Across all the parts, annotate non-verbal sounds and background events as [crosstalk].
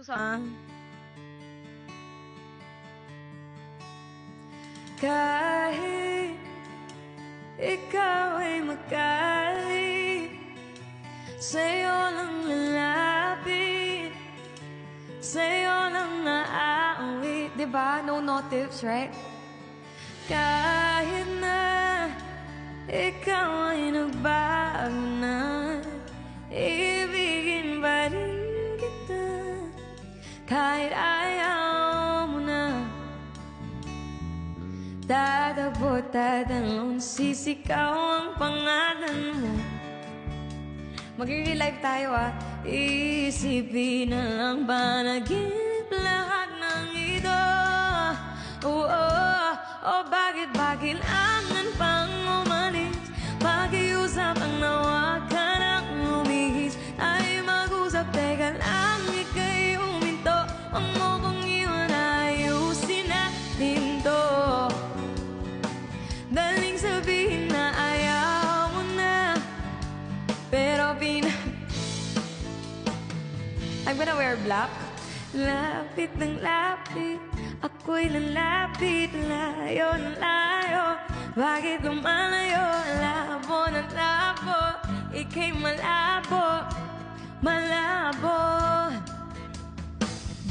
Sa... Kahit ikaw ay magalit Sa'yo lang lalapit Sa'yo lang naaawit Diba? No notives, right? Kahit na ikaw ay nagbago Kahit ayaw mo na. Tatagpo, tatanong Sisikaw ang pangalan mo. Magre-relive tayo ah. Isipin na lang ba Naging lahat ng ito? Oo, oh, oh, bakit ba kailangan I'm gonna wear black. Lapit ng lapit. Ako'y lalapit. Layo ng layo. Bakit lumalayo? Labo ng labo. Ika'y malabo. Malabo.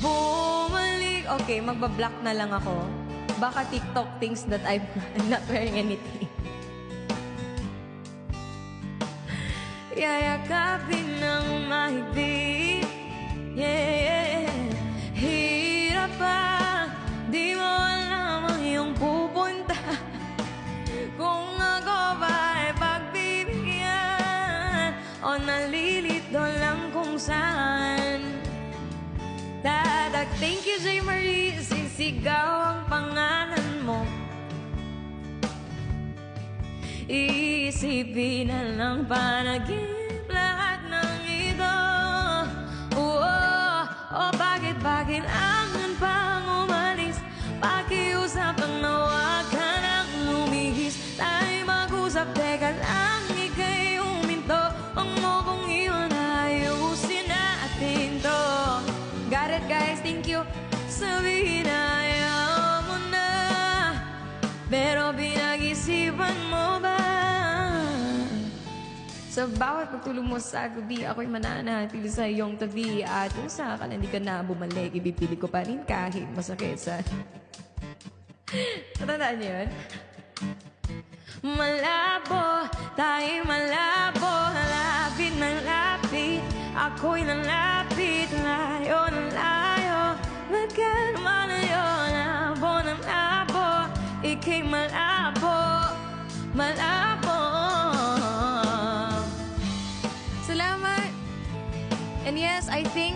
Bumalik. Okay, magbablock na lang ako. Baka TikTok thinks that I'm, [laughs] not wearing anything. Yayakapin ng mahigpit Yeah, yeah. Hirap pa Di mo alam ang pupunta. Kung ako ba ay pagbibigyan O nalilito lang kung saan. Dadag, thank you, J. Marie. Sisigaw ang pangalan mo. Iisipin na lang panaginip oh, bakit, bakit angan Sa bawat pagtulog mo sa gabi, ako'y mananatili sa iyong tabi. At kung saan hindi ka na bumalik, ibipili ko pa rin kahit masakit sa... Natandaan niyo yun? Malabo, tayo malabo Lapit na lapit, ako'y nalapit Layo na layo, magkano malayo Labo ng labo, ika'y malabo. Malabo Salamat! And yes, I think